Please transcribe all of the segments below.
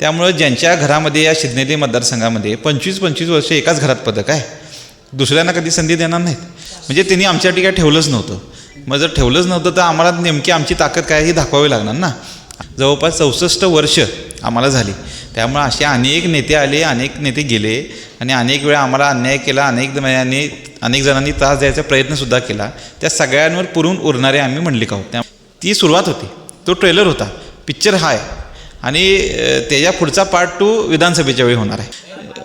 त्यामुळं ज्यांच्या घरामध्ये या शिदनेली मतदारसंघामध्ये पंचवीस पंचवीस वर्ष एकाच घरात पदक आहे दुसऱ्यांना कधी संधी देणार नाहीत. म्हणजे त्यांनी आमच्यासाठी काय ठेवलंच नव्हतं. मग जर ठेवलंच नव्हतं तर आम्हाला नेमकी आमची ताकद काय ही दाखवावी लागणार ना? जवळपास चौसष्ट वर्ष आम्हाला झाली. त्यामुळं असे अनेक नेते आले अनेक नेते गेले आणि अनेक वेळा आम्हाला अन्याय केला अनेक जणांनी अनेक जणांनी त्रास द्यायचा प्रयत्नसुद्धा केला. त्या सगळ्यांवर पुरून उरणारे आम्ही म्हणले आहोत त्या ती सुरुवात होती. तो ट्रेलर होता. पिक्चर हा आहे आणि त्याच्या पुढचा पार्ट टू विधानसभेच्या वेळी होणार आहे.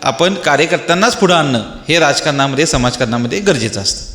आपण कार्यकर्त्यांनाच पुढं आणणं हे राजकारणामध्ये समाजकारणामध्ये गरजेचं असतं.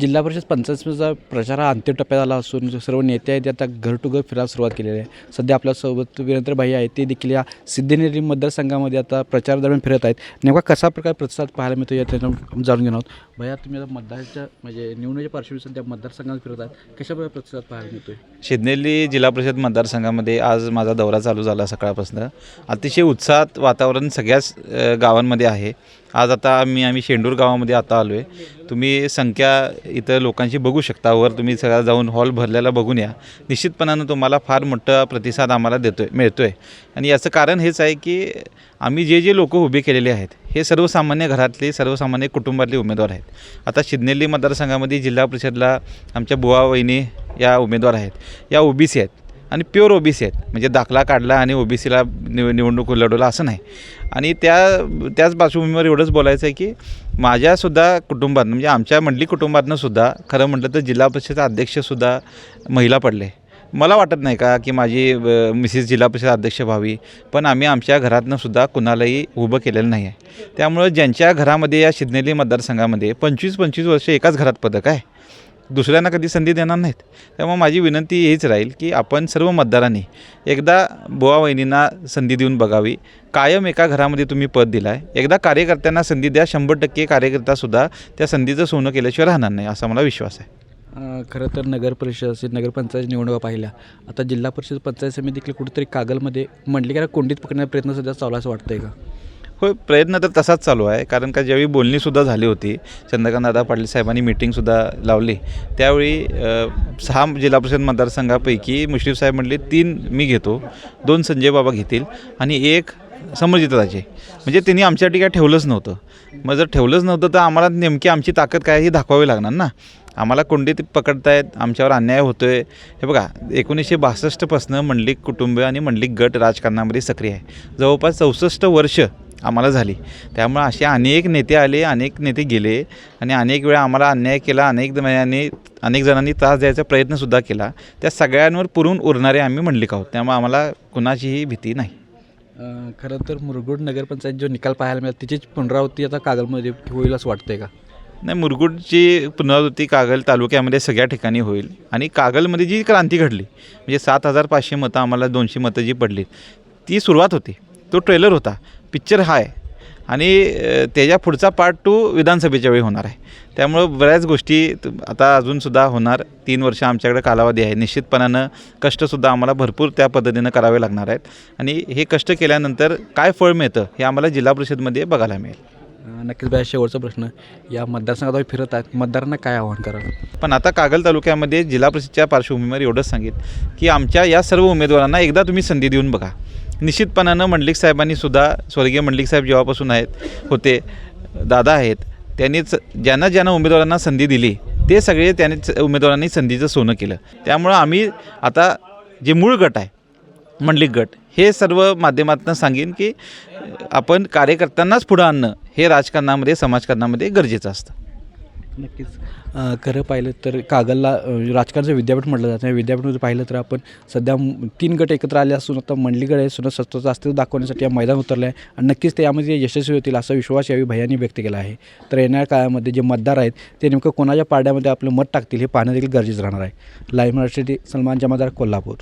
जिल्हा परिषद पंचायतीचा प्रचार हा अंतिम टप्प्यात आला असून सर्व नेते आहेत ते आता घर टू घर फिरायला सुरुवात केलेली आहे. सध्या आपल्यासोबत वीरेंद्र भाई आहेत ते देखील या सिद्धिनेरी मतदारसंघामध्ये आता प्रचार दरम्यान फिरत आहेत. नेमका कसा प्रकार प्रतिसाद पाहायला मिळतो या त्यांना जाणून घेणार आहोत. भैया तुम्ही आता मतदारच्या म्हणजे निवडणुकीच्या पार्श्वभूमी सध्या मतदारसंघात फिरत आहात. कशाप्रकारे प्रतिसाद पाहायला मिळतो शिदनेली जिल्हा परिषद मतदारसंघामध्ये आज माझा दौरा चालू झाला सकाळपासून. अतिशय उत्साहात वातावरण सगळ्याच गावांमध्ये आहे. आज आता आम्ही आम्ही शेंडूर गावामध्ये आता आलो आहे तुम्ही संख्या इथं लोकांची बघू शकता. वर तुम्ही सगळा जाऊन हॉल भरलेला बघून या. निश्चितपणानं तुम्हाला फार मोठा प्रतिसाद आम्हाला देतो आहे मिळतो आहे आणि याचं कारण हेच आहे की आम्ही जे जे लोक उभे केलेले आहेत हे सर्वसामान्य घरातले सर्वसामान्य कुटुंबातले उमेदवार आहेत. आता शिदनेली मतदारसंघामध्ये जिल्हा परिषदला आमच्या बुवा वहिनी या उमेदवार आहेत. या ओबीसी आहेत. आणि प्युअर ओबीसी आहेत. म्हणजे दाखला काढला आणि ओबीसीला निव निवडणूक लढवला असं नाही. आणि त्या त्याच पार्श्वभूमीवर एवढंच बोलायचं आहे की माझ्यासुद्धा कुटुंबात म्हणजे आमच्या मंडली कुटुंबातनं सुद्धा खरं म्हटलं तर जिल्हा परिषद अध्यक्षसुद्धा महिला पडले. मला वाटत नाही का की माझी मिसेस जिल्हा परिषद अध्यक्ष व्हावी पण आम्ही आमच्या घरातनं सुद्धा कुणालाही उभं केलेलं नाही आहे. त्यामुळं ज्यांच्या घरामध्ये या शिदनेली मतदारसंघामध्ये पंचवीस पंचवीस वर्ष एकाच घरात पदक आहे. दुसऱ्यांना कधी संधी देणार नाहीत. त्यामुळे माझी विनंती हीच राहील की आपण सर्व मतदारांनी एकदा बुवा वहिनींना संधी देऊन बघावी. कायम एका घरामध्ये तुम्ही पद दिला आहे एकदा कार्यकर्त्यांना संधी द्या. शंभर टक्के कार्यकर्तासुद्धा त्या संधीचं सोनं केल्याशिवाय राहणार नाही असा मला विश्वास आहे. खरं तर नगर परिषद नगरपंचायत निवडणुका पाहिल्या. आता जिल्हा परिषद पंचायत समिती कुठेतरी कागलमध्ये मंडलिकाला कोंडीत पकडण्याचा प्रयत्न सध्या चालू आहे वाटतं आहे का? होय प्रयत्न तर तसाच चालू आहे. कारण का ज्यावेळी बोलणीसुद्धा झाली होती चंद्रकांत दादा पाटील साहेबांनी मिटिंगसुद्धा लावली त्यावेळी सहा जिल्हा परिषद मतदारसंघापैकी मुश्रीफ साहेब म्हटले तीन मी घेतो दोन संजय बाबा घेतील आणि एक समर्जितदाचे म्हणजे त्यांनी आमच्यासाठी काय ठेवलंच नव्हतं. मग जर ठेवलंच नव्हतं तर आम्हाला नेमकी आमची ताकद काय ही दाखवावी लागणार ना? आम्हाला कोंडीत पकडतायत आमच्यावर अन्याय होतो आहे हे बघा एकोणीसशे बासष्टपासनं मंडलिक कुटुंब आणि मंडलिक गट राजकारणामध्ये सक्रिय आहे. जवळपास चौसष्ट वर्ष आम्हाला झाली. त्यामुळं असे अनेक नेते आले अनेक नेते गेले आणि अनेक वेळा आम्हाला अन्याय केला अनेक जणांनी अनेक जणांनी त्रास द्यायचा प्रयत्नसुद्धा केला. त्या सगळ्यांवर पुरून उरणारे आम्ही मंडलिक आहोत. त्यामुळे आम्हाला कुणाचीही भीती नाही. खरं तर मुरगुड नगरपंचायत जो निकाल पाहायला मिळाला त्याचीच पुनरावृत्ती आता कागलमध्ये होईल असं वाटतंय का? नाही मुरगुडची पुनरावृत्ती कागल तालुक्यामध्ये सगळ्या ठिकाणी होईल. आणि कागलमध्ये जी क्रांती घडली म्हणजे सात हजार पाचशे मतं आम्हाला दोनशे मतं जी पडली ती सुरुवात होती. तो ट्रेलर होता. पिक्चर हा आहे आणि त्याच्या पुढचा पार्ट टू विधानसभेच्या वेळी होणार आहे. त्यामुळं बऱ्याच गोष्टी आता अजूनसुद्धा होणार. तीन वर्ष आमच्याकडे कालावधी आहे. निश्चितपणानं कष्टसुद्धा आम्हाला भरपूर त्या पद्धतीनं करावे लागणार आहेत. आणि हे कष्ट केल्यानंतर काय फळ मिळतं हे आम्हाला जिल्हा परिषदमध्ये बघायला मिळेल. नक्कीच बाय शेवटचा प्रश्न. या मतदारसंघात आम्ही फिरत आहेत. मतदारांना काय आव्हान कराल? पण आता कागल तालुक्यामध्ये जिल्हा परिषदच्या पार्श्वभूमीवर एवढंच सांगेन की आमच्या या सर्व उमेदवारांना एकदा तुम्ही संधी देऊन बघा. निश्चितपणानं मंडलिक साहेबांनीसुद्धा स्वर्गीय मंडलिक साहेब जेव्हापासून आहेत होते दादा आहेत त्यांनीच ज्यांना ज्यांना उमेदवारांना संधी दिली ते सगळे त्यांनीच उमेदवारांनी संधीचं सोनं केलं. त्यामुळं आम्ही आता जे मूळ गट आहे मंडलिक गट हे सर्व माध्यमातून सांगेन की आपण कार्यकर्त्यांनाच पुढं आणणं हे राजकारणामध्ये समाजकारणामध्ये गरजेचं असतं. नक्कीच. खरं पाहिलं तर कागलला राजकारणचं राजकारणाचं विद्यापीठ म्हटलं जातं या विद्यापीठामध्ये पाहिलं तर आपण सध्या तीन गट एकत्र आले असून आता मंडलीगड आहे सुद्धा स्वतःचं अस्तित्व दाखवण्यासाठी या मैदान उतरलं आहे आणि नक्कीच ते यामध्ये यशस्वी होतील असा विश्वास यावेळी भैयांनी व्यक्त केला आहे. तर येणाऱ्या काळामध्ये जे मतदार आहेत ते नेमकं कोणाच्या पाड्यामध्ये आपलं मत टाकतील हे पाहणं देखील गरजेचं राहणार आहे. लाईव्ह मराठी सलमान जमादार कोल्हापूर.